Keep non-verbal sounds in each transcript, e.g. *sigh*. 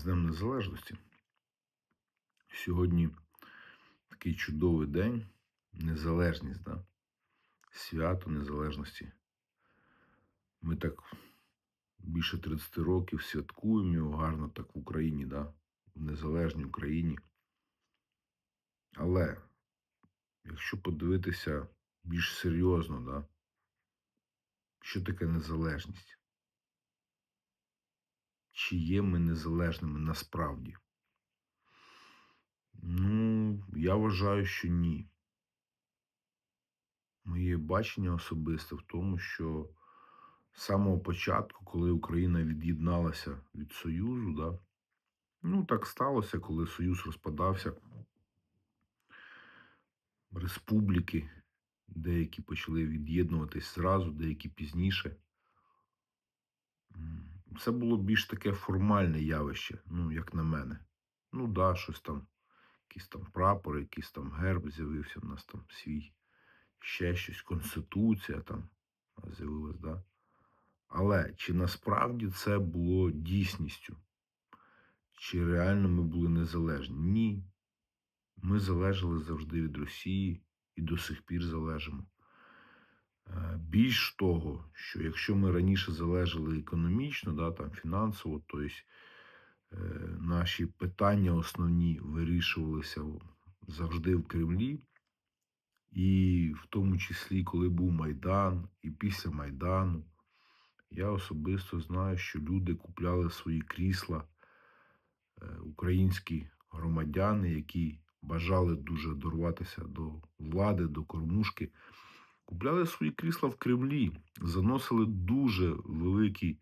з Днем Незалежності. Сьогодні такий чудовий день, незалежність, да? свято Незалежності. Ми так більше 30 років святкуємо його гарно так в Україні, да? в незалежній Україні. Але якщо подивитися більш серйозно, да? що таке незалежність? Чи є ми незалежними насправді? Ну, я вважаю, що ні. Моє бачення особисте в тому, що з самого початку, коли Україна від'єдналася від Союзу, да, ну так сталося, коли Союз розпадався, республіки, деякі почали від'єднуватись зразу, деякі пізніше. Це було більш таке формальне явище, ну, як на мене. Ну, да, щось там, якийсь там прапор, якийсь там герб з'явився в нас там свій, ще щось, конституція там з'явилась, да. Але чи насправді це було дійсністю? Чи реально ми були незалежні? Ні. Ми залежали завжди від Росії і до сих пір залежимо. Е, Більш того, що якщо ми раніше залежали економічно, да, там, фінансово, то есть, е, наші питання основні вирішувалися завжди в Кремлі, і в тому числі, коли був Майдан, і після Майдану, я особисто знаю, що люди купляли свої крісла, е, українські громадяни, які бажали дуже дорватися до влади, до кормушки, купляли свої крісла в Кремлі, заносили дуже великі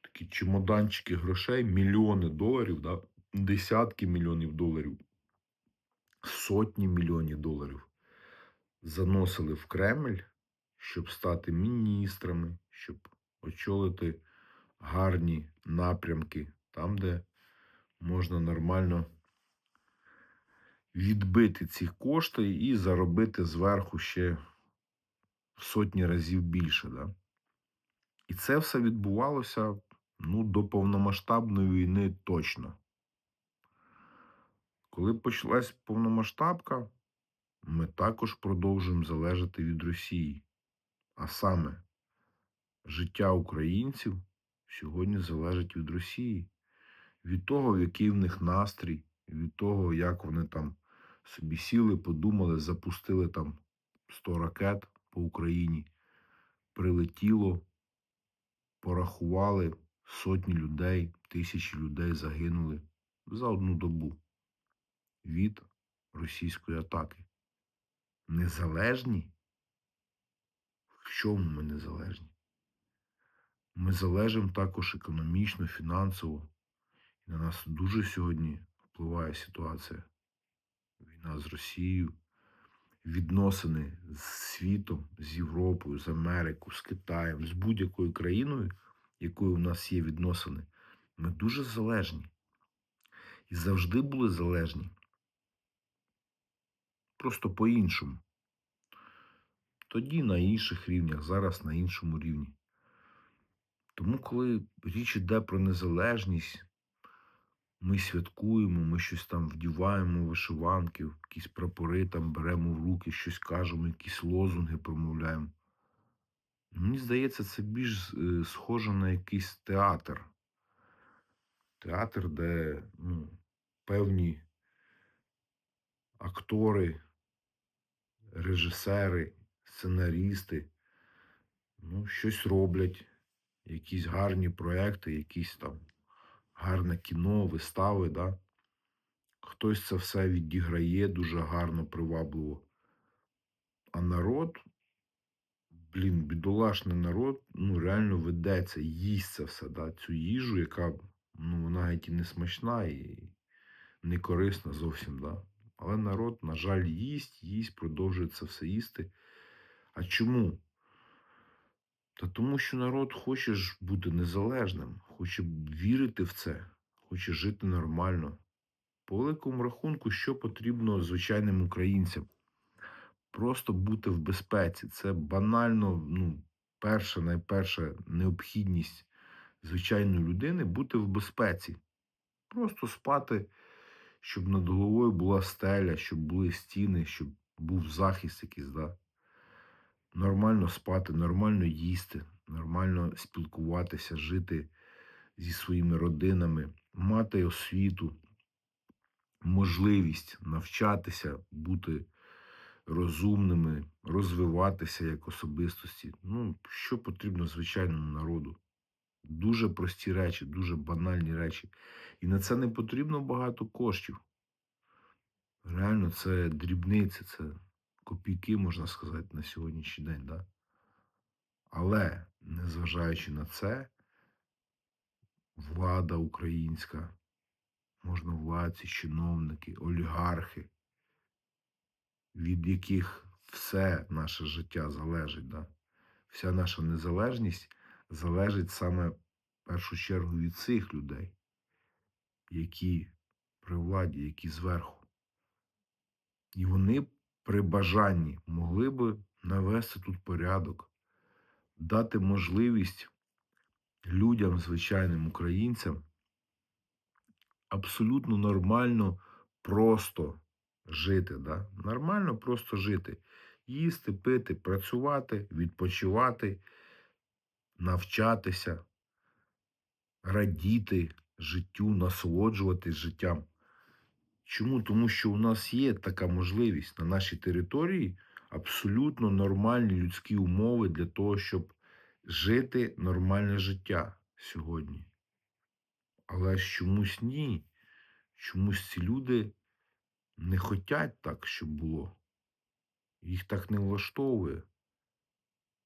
такі чемоданчики грошей, мільйони доларів, да, десятки мільйонів доларів, сотні мільйонів доларів заносили в Кремль, щоб стати міністрами, щоб очолити гарні напрямки, там, де можна нормально відбити ці кошти і заробити зверху ще в сотні разів більше. Да? І це все відбувалося ну, до повномасштабної війни точно. Коли почалась повномасштабка, ми також продовжуємо залежати від Росії. А саме, життя українців сьогодні залежить від Росії, від того, який в них настрій, від того, як вони там собі сіли, подумали, запустили там 100 ракет по Україні, прилетіло, порахували сотні людей, тисячі людей загинули за одну добу від російської атаки. Незалежні? В чому ми незалежні? Ми залежимо також економічно, фінансово. І на нас дуже сьогодні впливає ситуація. Війна з Росією, відносини з світом, з Європою, з Америкою, з Китаєм, з будь-якою країною, якою у нас є відносини. Ми дуже залежні. І завжди були залежні. Просто по-іншому. Тоді на інших рівнях, зараз на іншому рівні. Тому, коли річ йде про незалежність, ми святкуємо, ми щось там вдіваємо, вишиванки, якісь прапори там беремо в руки, щось кажемо, якісь лозунги промовляємо. Мені здається, це більш е, схоже на якийсь театр. Театр, де ну, певні актори, режисери, сценарісти ну, щось роблять, якісь гарні проекти, якісь там гарне кіно, вистави. Да? Хтось це все відіграє дуже гарно, привабливо. А народ, блін, бідолашний народ, ну реально ведеться, їсть це все, да? цю їжу, яка ну, вона геть і не смачна і не корисна зовсім. Да? Але народ, на жаль, їсть, їсть, продовжує це все їсти. А чому? Та тому, що народ хоче ж бути незалежним, хоче вірити в це, хоче жити нормально. По великому рахунку, що потрібно звичайним українцям? Просто бути в безпеці. Це банально, ну, перша, найперша необхідність звичайної людини бути в безпеці. Просто спати, щоб над головою була стеля, щоб були стіни, щоб був захист якийсь, да? Нормально спати, нормально їсти, нормально спілкуватися, жити зі своїми родинами, мати освіту, можливість навчатися, бути розумними, розвиватися як особистості. Ну, що потрібно звичайному народу. Дуже прості речі, дуже банальні речі. І на це не потрібно багато коштів. Реально, це дрібниці, це копійки, можна сказати, на сьогоднішній день. Да? Але, незважаючи на це, влада українська, можновладці, чиновники, олігархи, від яких все наше життя залежить, да? вся наша незалежність залежить саме в першу чергу від цих людей, які при владі, які зверху. І вони при бажанні могли би навести тут порядок, дати можливість людям, звичайним українцям, абсолютно нормально просто жити. Да? Нормально просто жити. Їсти, пити, працювати, відпочивати, навчатися, радіти життю, насолоджуватись життям. Чому? Тому що у нас є така можливість на нашій території абсолютно нормальні людські умови для того, щоб жити нормальне життя сьогодні. Але чомусь ні. Чомусь ці люди не хочуть так, щоб було. Їх так не влаштовує.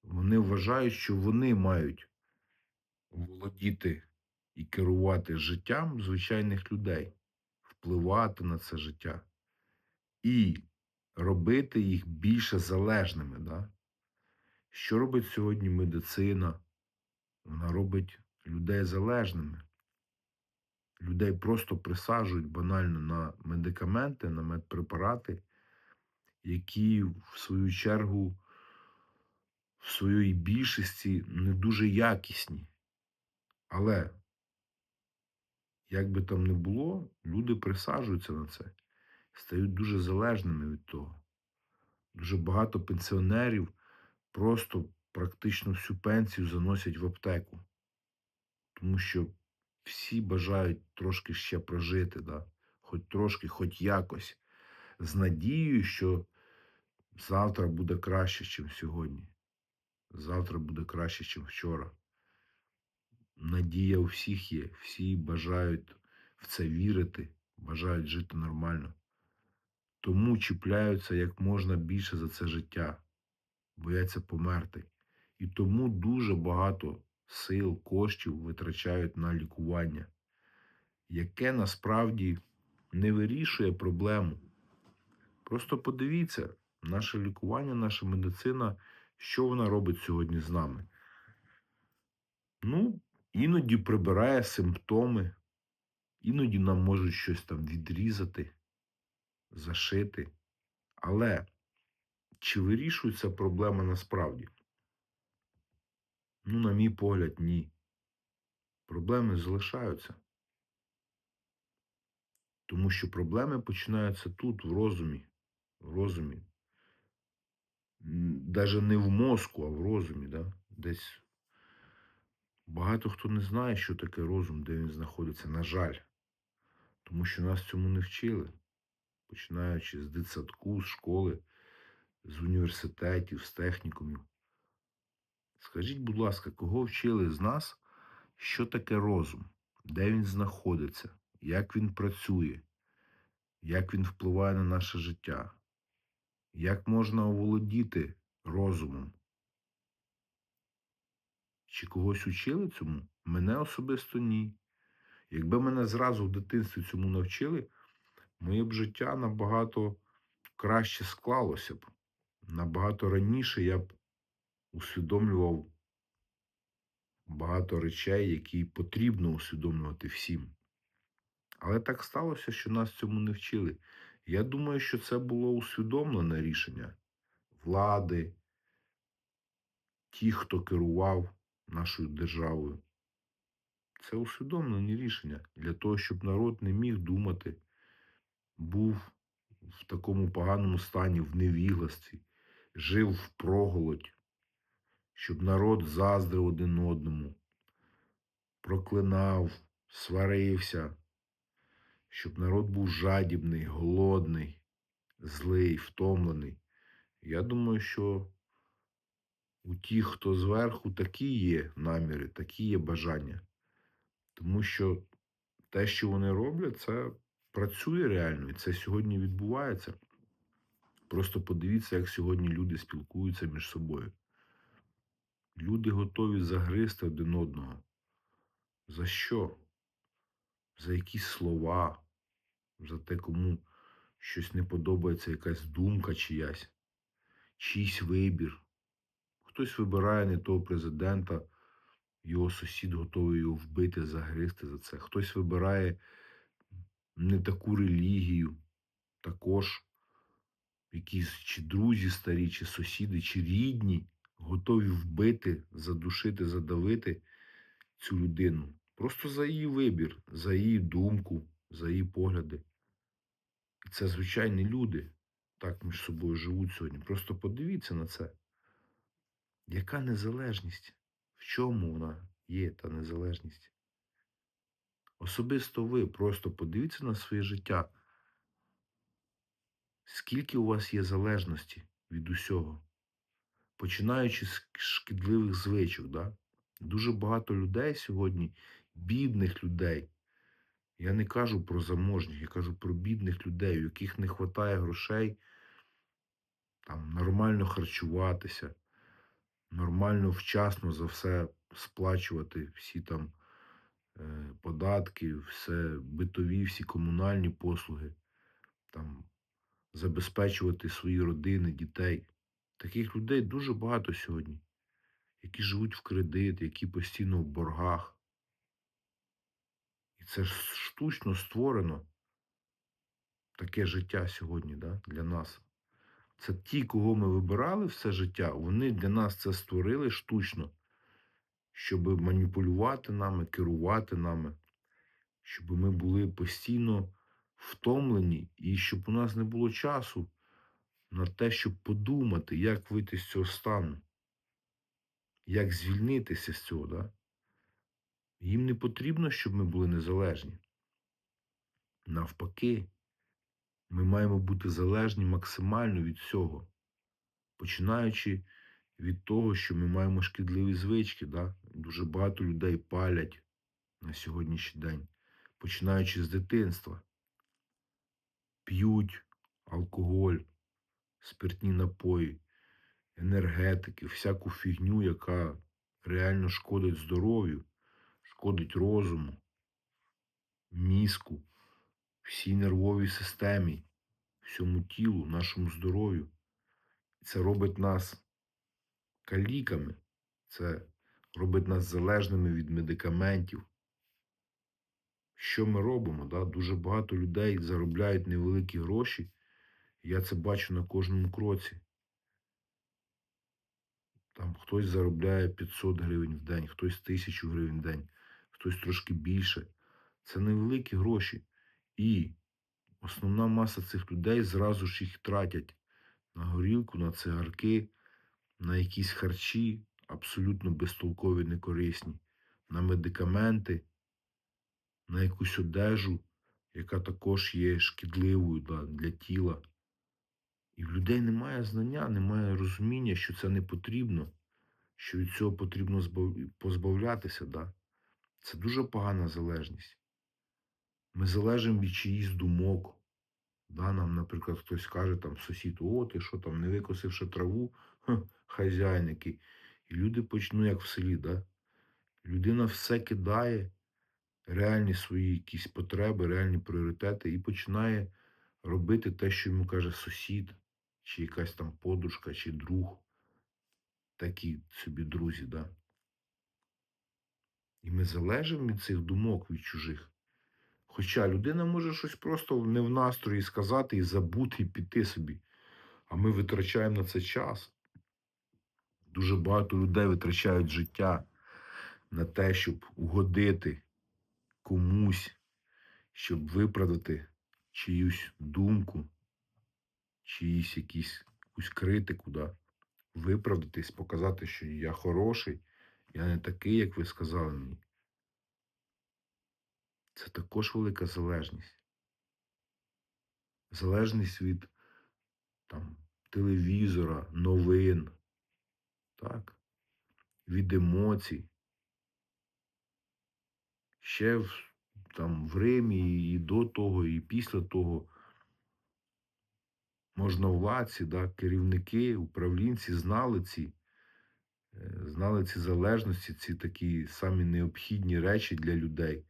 Вони вважають, що вони мають володіти і керувати життям звичайних людей, впливати на це життя і робити їх більше залежними. Да? Що робить сьогодні медицина? Вона робить людей залежними. Людей просто присаджують банально на медикаменти, на медпрепарати, які в свою чергу в своїй більшості не дуже якісні. Але, як би там не було, люди присаджуються на це, стають дуже залежними від того. Дуже багато пенсіонерів просто практично всю пенсію заносять в аптеку, тому що всі бажають трошки ще прожити, да? хоч трошки, хоч якось, з надією, що завтра буде краще, ніж сьогодні. Завтра буде краще, ніж вчора. Надія у всіх є, всі бажають в це вірити, бажають жити нормально. Тому чіпляються як можна більше за це життя, бояться померти. І тому дуже багато сил, коштів витрачають на лікування, яке насправді не вирішує проблему. Просто подивіться, наше лікування, наша медицина, що вона робить сьогодні з нами. Ну, іноді прибирає симптоми, іноді нам можуть щось там відрізати, зашити. Але чи вирішується проблема насправді? Ну, на мій погляд, ні. Проблеми залишаються. Тому що проблеми починаються тут, в розумі. В розумі. Навіть не в мозку, а в розумі. Да? Десь багато хто не знає, що таке розум, де він знаходиться, на жаль. Тому що нас цьому не вчили. Починаючи з дитсадку, з школи, з університетів, з технікумів. Скажіть, будь ласка, кого вчили з нас, що таке розум, де він знаходиться, як він працює, як він впливає на наше життя, як можна оволодіти розумом? Чи когось учили цьому? Мене особисто ні. Якби мене зразу в дитинстві цьому навчили, моє б життя набагато краще склалося б. Набагато раніше я б усвідомлював багато речей, які потрібно усвідомлювати всім. Але так сталося, що нас цьому не вчили. Я думаю, що це було усвідомлене рішення влади, ті, хто керував нашою державою. Це усвідомлені рішення для того, щоб народ не міг думати, був в такому поганому стані, в невігласті, жив в проголодь, щоб народ заздрив один одному, проклинав, сварився, щоб народ був жадібний, голодний, злий, втомлений. Я думаю, що у тих, хто зверху, такі є наміри, такі є бажання. Тому що те, що вони роблять, це працює реально, і це сьогодні відбувається. Просто подивіться, як сьогодні люди спілкуються між собою. Люди готові загризти один одного. За що? За якісь слова, за те, кому щось не подобається, якась думка чиясь, чийсь вибір. Хтось вибирає не того президента, його сусід готовий його вбити, загризти за це. Хтось вибирає не таку релігію, також якісь чи друзі старі, чи сусіди, чи рідні готові вбити, задушити, задавити цю людину. Просто за її вибір, за її думку, за її погляди. І це звичайні люди так між собою живуть сьогодні. Просто подивіться на це. Яка незалежність? В чому вона є, та незалежність? Особисто ви просто подивіться на своє життя. Скільки у вас є залежності від усього? Починаючи з шкідливих звичок, да? дуже багато людей сьогодні, бідних людей. Я не кажу про заможних, я кажу про бідних людей, у яких не вистачає грошей там, нормально харчуватися, нормально вчасно за все сплачувати всі там е, податки, все битові, всі комунальні послуги, там, забезпечувати свої родини, дітей. Таких людей дуже багато сьогодні, які живуть в кредит, які постійно в боргах. І це ж штучно створено таке життя сьогодні да, для нас. Це ті, кого ми вибирали все життя, вони для нас це створили штучно, щоб маніпулювати нами, керувати нами, щоб ми були постійно втомлені і щоб у нас не було часу на те, щоб подумати, як вийти з цього стану, як звільнитися з цього. Да? Їм не потрібно, щоб ми були незалежні. Навпаки, ми маємо бути залежні максимально від всього, починаючи від того, що ми маємо шкідливі звички. Да? Дуже багато людей палять на сьогоднішній день, починаючи з дитинства, п'ють алкоголь, спиртні напої, енергетики, всяку фігню, яка реально шкодить здоров'ю, шкодить розуму, мізку, всій нервовій системі, всьому тілу, нашому здоров'ю. Це робить нас каліками, це робить нас залежними від медикаментів. Що ми робимо? Да? Дуже багато людей заробляють невеликі гроші. Я це бачу на кожному кроці. Там хтось заробляє 500 гривень в день, хтось 1000 гривень в день, хтось трошки більше. Це невеликі гроші. І основна маса цих людей зразу ж їх тратять на горілку, на цигарки, на якісь харчі, абсолютно безтолкові, некорисні, на медикаменти, на якусь одежу, яка також є шкідливою да, для тіла. І в людей немає знання, немає розуміння, що це не потрібно, що від цього потрібно позбавлятися. Да? Це дуже погана залежність. Ми залежимо від чиїсь думок. Да, нам, наприклад, хтось каже, там сусід, о, ти що там, не викосивши траву, *laughs* Ха, хазяїн який. І люди почнуть, як в селі, да? людина все кидає, реальні свої якісь потреби, реальні пріоритети, і починає робити те, що йому каже сусід, чи якась там подружка, чи друг. Такі собі друзі, да? І ми залежимо від цих думок від чужих. Хоча людина може щось просто не в настрої сказати і забути, і піти собі. А ми витрачаємо на це час. Дуже багато людей витрачають життя на те, щоб угодити комусь, щоб виправдати чиюсь думку, чиїсь якусь критику, да? виправдатись, показати, що я хороший, я не такий, як ви сказали мені. Це також велика залежність. Залежність від там, телевізора, новин, так? від емоцій. Ще в, там, в Римі і до того, і після того можновладці, да, керівники, управлінці знали ці, е, знали ці залежності, ці такі самі необхідні речі для людей.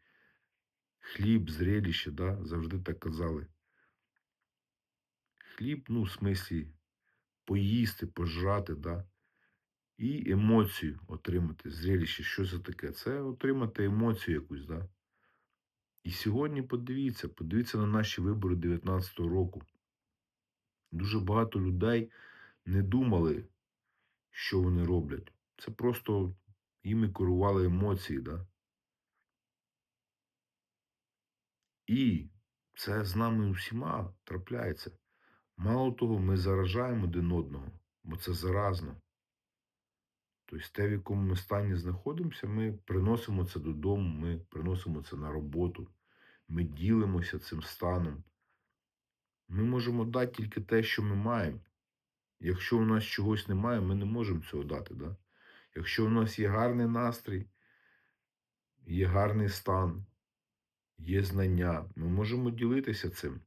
Хліб, зрелище, да, завжди так казали. Хліб, ну, в смислі, поїсти, пожрати, да, і емоцію отримати. Зрелище, що це таке? Це отримати емоцію якусь, да. І сьогодні подивіться, подивіться на наші вибори 19-го року. Дуже багато людей не думали, що вони роблять. Це просто іми керували емоції, да? І це з нами усіма трапляється. Мало того, ми заражаємо один одного, бо це заразно. Тобто те, в якому ми стані знаходимося, ми приносимо це додому, ми приносимо це на роботу, ми ділимося цим станом. Ми можемо дати тільки те, що ми маємо. Якщо у нас чогось немає, ми не можемо цього дати. Да? Якщо у нас є гарний настрій, є гарний стан, є знання, ми можемо ділитися цим.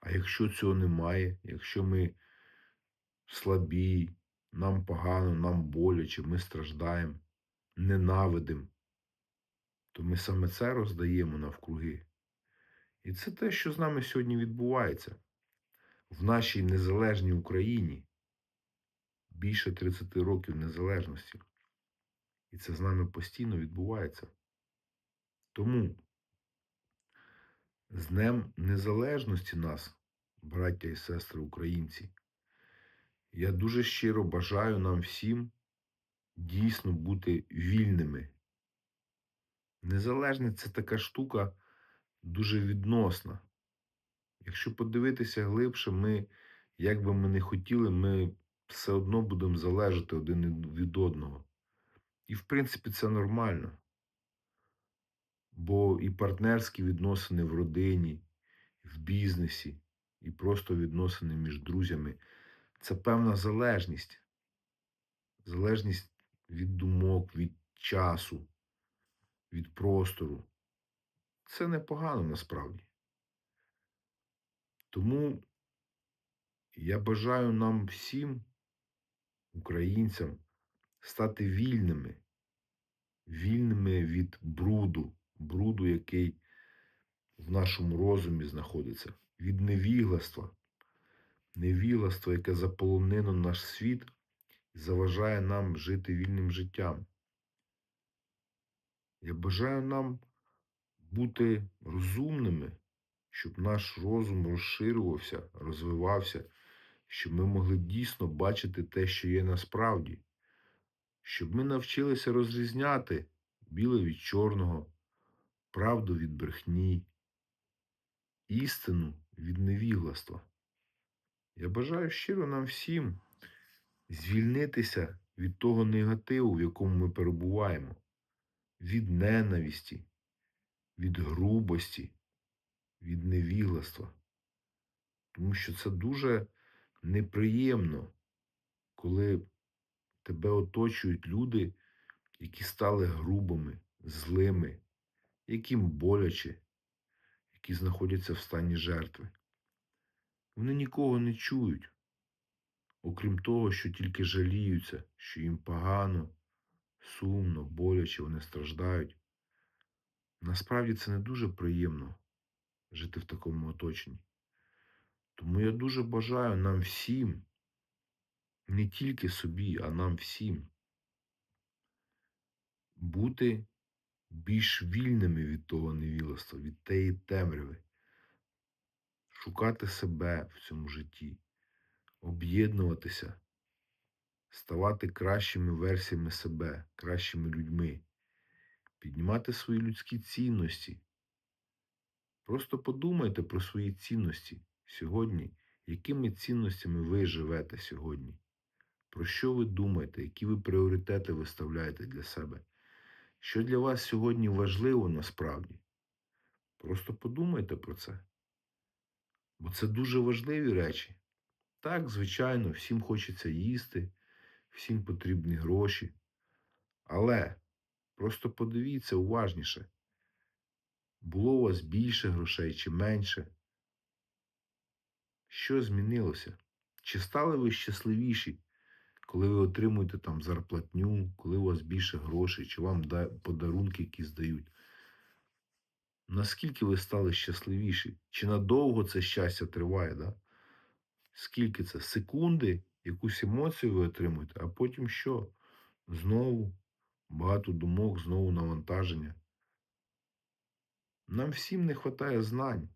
А якщо цього немає, якщо ми слабі, нам погано, нам боляче, ми страждаємо, ненавидимо, то ми саме це роздаємо навкруги. І це те, що з нами сьогодні відбувається в нашій незалежній Україні. Більше 30 років незалежності. І це з нами постійно відбувається. Тому з Днем Незалежності нас, браття і сестри українці, я дуже щиро бажаю нам всім дійсно бути вільними. Незалежність це така штука дуже відносна. Якщо подивитися глибше, ми, як би ми не хотіли, ми все одно будемо залежати один від одного. І, в принципі, це нормально. Бо і партнерські відносини в родині, в бізнесі, і просто відносини між друзями це певна залежність. Залежність від думок, від часу, від простору. Це непогано насправді. Тому я бажаю нам всім, українцям, стати вільними, вільними від бруду, бруду, який в нашому розумі знаходиться, від невігластва, невігластва, яке заполонило наш світ і заважає нам жити вільним життям. Я бажаю нам бути розумними, щоб наш розум розширювався, розвивався, щоб ми могли дійсно бачити те, що є насправді, щоб ми навчилися розрізняти біле від чорного, правду від брехні, істину від невігластва. Я бажаю щиро нам всім звільнитися від того негативу, в якому ми перебуваємо, від ненависті, від грубості, від невігластва. Тому що це дуже неприємно, коли тебе оточують люди, які стали грубими, злими, яким боляче, які знаходяться в стані жертви. Вони нікого не чують, окрім того, що тільки жаліються, що їм погано, сумно, боляче, вони страждають. Насправді це не дуже приємно жити в такому оточенні. Тому я дуже бажаю нам всім, не тільки собі, а нам всім, бути більш вільними від того невілоства, від тієї темряви, шукати себе в цьому житті, об'єднуватися, ставати кращими версіями себе, кращими людьми, піднімати свої людські цінності, Просто подумайте про свої цінності сьогодні, якими цінностями ви живете сьогодні. Про що ви думаєте, які ви пріоритети виставляєте для себе? Що для вас сьогодні важливо насправді? Просто подумайте про це. Бо це дуже важливі речі. Так, звичайно, всім хочеться їсти, всім потрібні гроші. Але просто подивіться уважніше, було у вас більше грошей чи менше? Що змінилося? Чи стали ви щасливіші, коли ви отримуєте там зарплатню, коли у вас більше грошей, чи вам подарунки якісь дають? Наскільки ви стали щасливіші? Чи надовго це щастя триває? Да? Скільки це? Секунди, якусь емоцію ви отримуєте, а потім що? Знову багато думок, знову навантаження. Нам всім не вистачає знань,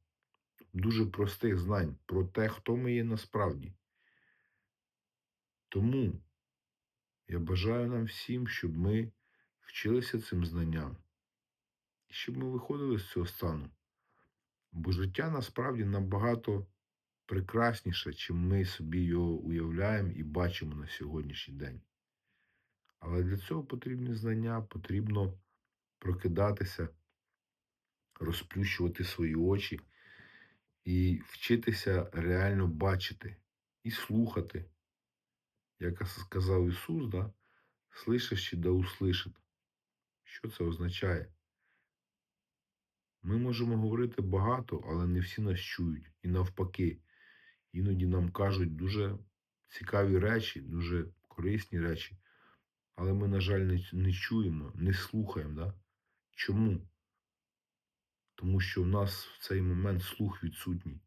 дуже простих знань про те, хто ми є насправді. Тому я бажаю нам всім, щоб ми вчилися цим знанням, і щоб ми виходили з цього стану. Бо життя насправді набагато прекрасніше, чим ми собі його уявляємо і бачимо на сьогоднішній день. Але для цього потрібні знання, потрібно прокидатися, розплющувати свої очі і вчитися реально бачити і слухати. Як сказав Ісус, да? слышащий да услышит. Що це означає? Ми можемо говорити багато, але не всі нас чують. І навпаки, іноді нам кажуть дуже цікаві речі, дуже корисні речі. Але ми, на жаль, не, не чуємо, не слухаємо. Да? Чому? Тому що в нас в цей момент слух відсутній.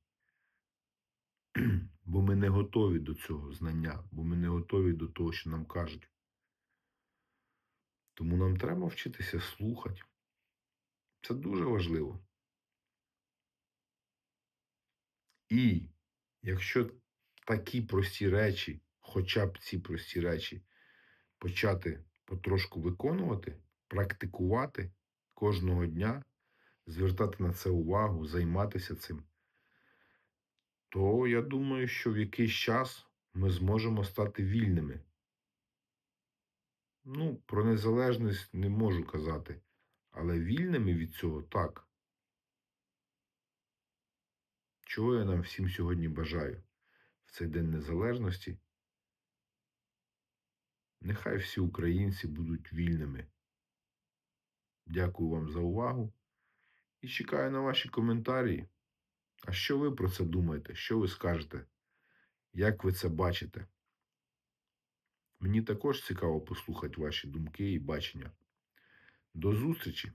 *clears throat* Бо ми не готові до цього знання, бо ми не готові до того, що нам кажуть. Тому нам треба вчитися слухати. Це дуже важливо. І якщо такі прості речі, хоча б ці прості речі, почати потрошку виконувати, практикувати кожного дня, звертати на це увагу, займатися цим, то я думаю, що в якийсь час ми зможемо стати вільними. Ну, про незалежність не можу казати, але вільними від цього так. Чого я нам всім сьогодні бажаю в цей День Незалежності? Нехай всі українці будуть вільними. Дякую вам за увагу і чекаю на ваші коментарі. А що ви про це думаєте? Що ви скажете? Як ви це бачите? Мені також цікаво послухати ваші думки і бачення. До зустрічі!